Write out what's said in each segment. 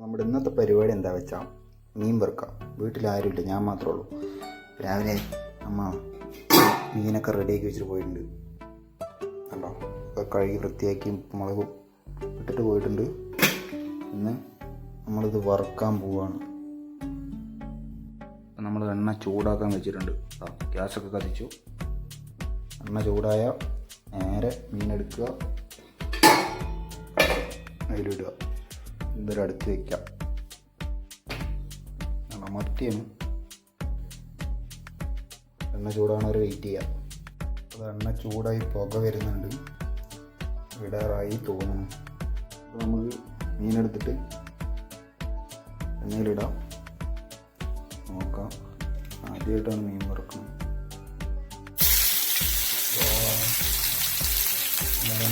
നമ്മുടെ ഇന്നത്തെ പരിപാടി എന്താ വെച്ചാൽ മീൻ വറുക്കാം. വീട്ടിൽ ആരുമില്ല ഞാൻ മാത്രമേ ഉള്ളൂ. രാവിലെ അമ്മ മീനൊക്കെ റെഡിയാക്കി വെച്ചിട്ട് പോയിട്ടുണ്ട്. കണ്ടോ? ഒക്കെ കഴുകി വൃത്തിയാക്കി മുളകും ഇട്ടിട്ട് പോയിട്ടുണ്ട്. ഇന്ന് നമ്മളിത് വറുക്കാൻ പോവാണ്. അപ്പം നമ്മൾ എണ്ണ ചൂടാക്കാൻ വെച്ചിട്ടുണ്ട്. ഗ്യാസൊക്കെ കത്തിച്ചു. എണ്ണ ചൂടായ നേരെ മീനെടുക്കുക. അതിലിടുക. ഇതൊരു അടുത്ത് വയ്ക്കാം ആ, മത്തിയാണ്. എണ്ണ ഒരു വെയിറ്റ് ചെയ്യാം. അത് എണ്ണ ചൂടായി പുക വരുന്നുണ്ട്. വിടാറായി തോന്നുന്നു. അപ്പോൾ നമുക്ക് മീനെടുത്തിട്ട് എണ്ണയിലിടാം നോക്കാം. ആദ്യമായിട്ടാണ് മീൻ വറുക്കുന്നത്.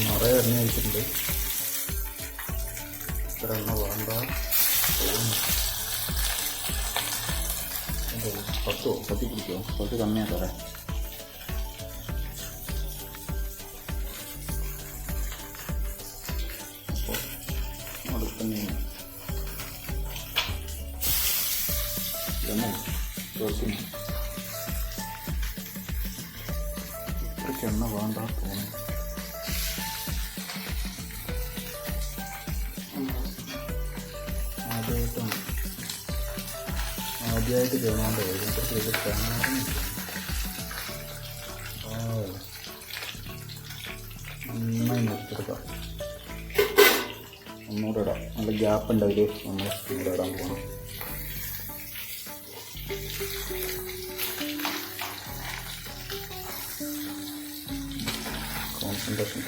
നിറയെ എണ്ണ ഒഴിച്ചിട്ടുണ്ട്. ഇത്ര എണ്ണ വേണ്ട തോന്നുന്നു. എന്തോ, പത്തോ പത്തി പിടിക്കോ കുറച്ച് കമ്മിയാക്കറേ അപ്പോൾ അടുത്ത മീൻ എണ്ണ കുറച്ച് ഇത്രയ്ക്ക് ആദ്യമായിട്ട് ചെയ്യണോണ്ട് ഇതിനെക്കുറിച്ച് ഇത് ഓ നന്നായി നിർത്തിയെടുക്കാം. ഒന്നുകൂടെ ഇടാം. നല്ല ഗ്യാപ്പ് ഉണ്ടെങ്കിൽ നമ്മൾ സ്പീഡ് ഇടാൻ പോകണം കോൺസെൻട്രേഷൻ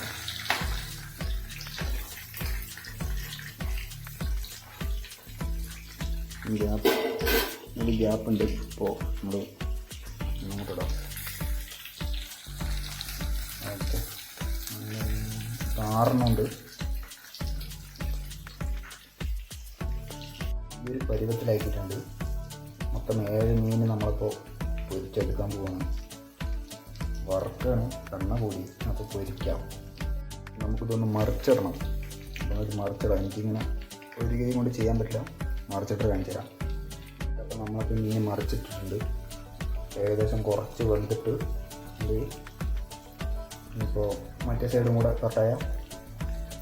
ഗ്യാപ്പ് ഒരു ഗ്യാപ്പ് ഉണ്ട്. ഇപ്പോൾ നമ്മൾ ഇങ്ങോട്ടിടാം ഓക്കെ. ആറെണ്ണമുണ്ട് ഈ ഒരു പരുവത്തിലാക്കിയിട്ടുണ്ട് മൊത്തം ഏഴ് മീൻ നമ്മളിപ്പോൾ പൊരിച്ചെടുക്കാൻ പോവാണ്. വറുക്കാണ് എണ്ണ കൂടി അപ്പോൾ പൊരിക്കാം. നമുക്കിതൊന്ന് മറിച്ചിടണം. അതൊരു മറിച്ചിടാം. എനിക്കിങ്ങനെ ഒരു കൈ കൊണ്ട് ചെയ്യാൻ പറ്റില്ല. മറിച്ചിട്ട് കാണിച്ചു തരാം അപ്പോൾ നമ്മളിപ്പോൾ മീൻ മറിച്ചിട്ടിട്ടുണ്ട് ഏകദേശം കുറച്ച് വെന്തിട്ട് ഇപ്പോൾ മറ്റേ സൈഡും കൂടെ കട്ടായ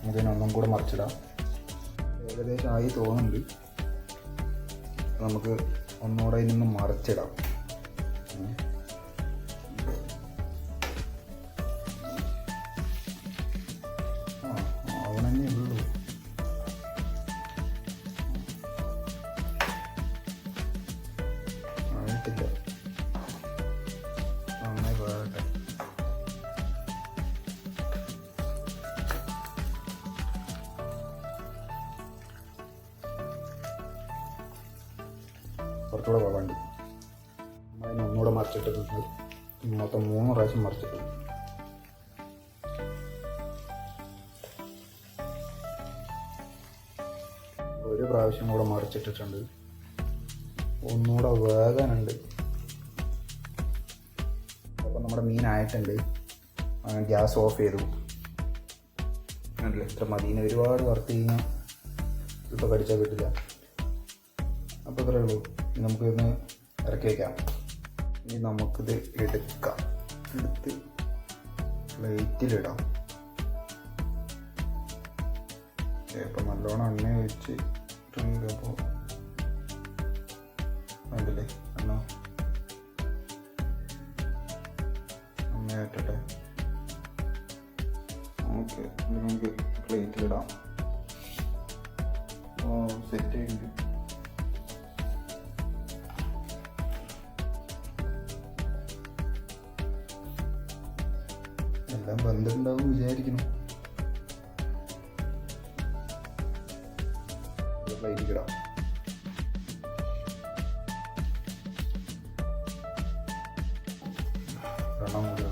നമുക്കിനെ ഒന്നും കൂടെ മറിച്ചിടാം. ഏകദേശം ആയി തോന്നുന്നുണ്ട്. നമുക്ക് ഒന്നുകൂടെ ഇതിനൊന്ന് മറിച്ചിടാം. കുറച്ചുകൂടെ വേവാണ്ട് അതിനെ ഒന്നുകൂടെ മറിച്ചിട്ടിട്ടുണ്ട്. മൊത്തം മൂന്ന് പ്രാവശ്യം മറിച്ചിട്ടുണ്ട്. ഒരു പ്രാവശ്യം കൂടെ മറിച്ചിട്ടിട്ടുണ്ട്. ഒന്നുകൂടെ വേകാനുണ്ട് അപ്പം നമ്മുടെ മീനായിട്ടുണ്ട് ഗ്യാസ് ഓഫ് ചെയ്തു. ഇത്ര മതിനെ ഒരുപാട് വറുത്ത് കഴിഞ്ഞാൽ ഇപ്പോൾ കടിച്ചാൽ കിട്ടില്ല. അപ്പോൾ ഇത്രയേ ഉള്ളൂ. നമുക്കിന്ന് ഇറക്കി വയ്ക്കാം ഇനി നമുക്കിത് എടുക്കാം. എടുത്ത് പ്ലേറ്റിലിടാം. ഇപ്പം നല്ലോണം എണ്ണ ഒഴിച്ചിട്ടുണ്ട് അപ്പോൾ അതല്ലേ എണ്ണ ഓക്കെ ഇത് നമുക്ക് പ്ലേറ്റിലിടാം. ഓ സെറ്റ് ചെയ്യുന്നുണ്ട് എല്ലാം ബന്ധമുണ്ടാവും വിചാരിക്കണം എണ്ണം കൂടെ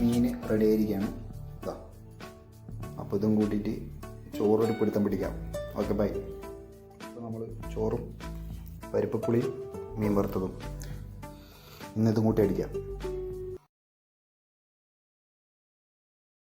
മീൻ റെഡി ആയിരിക്കുകയാണ് അപ്പോൾ ഇതും കൂട്ടിയിട്ട് ചോറൊരു പിടുത്തം പിടിക്കാം. Okay bye. അപ്പോൾ നമ്മൾ ചോറും പരിപ്പുളിയും മീൻ വറുത്തതും ഇന്ന് ഇതും കൂട്ടി അടിക്കാം.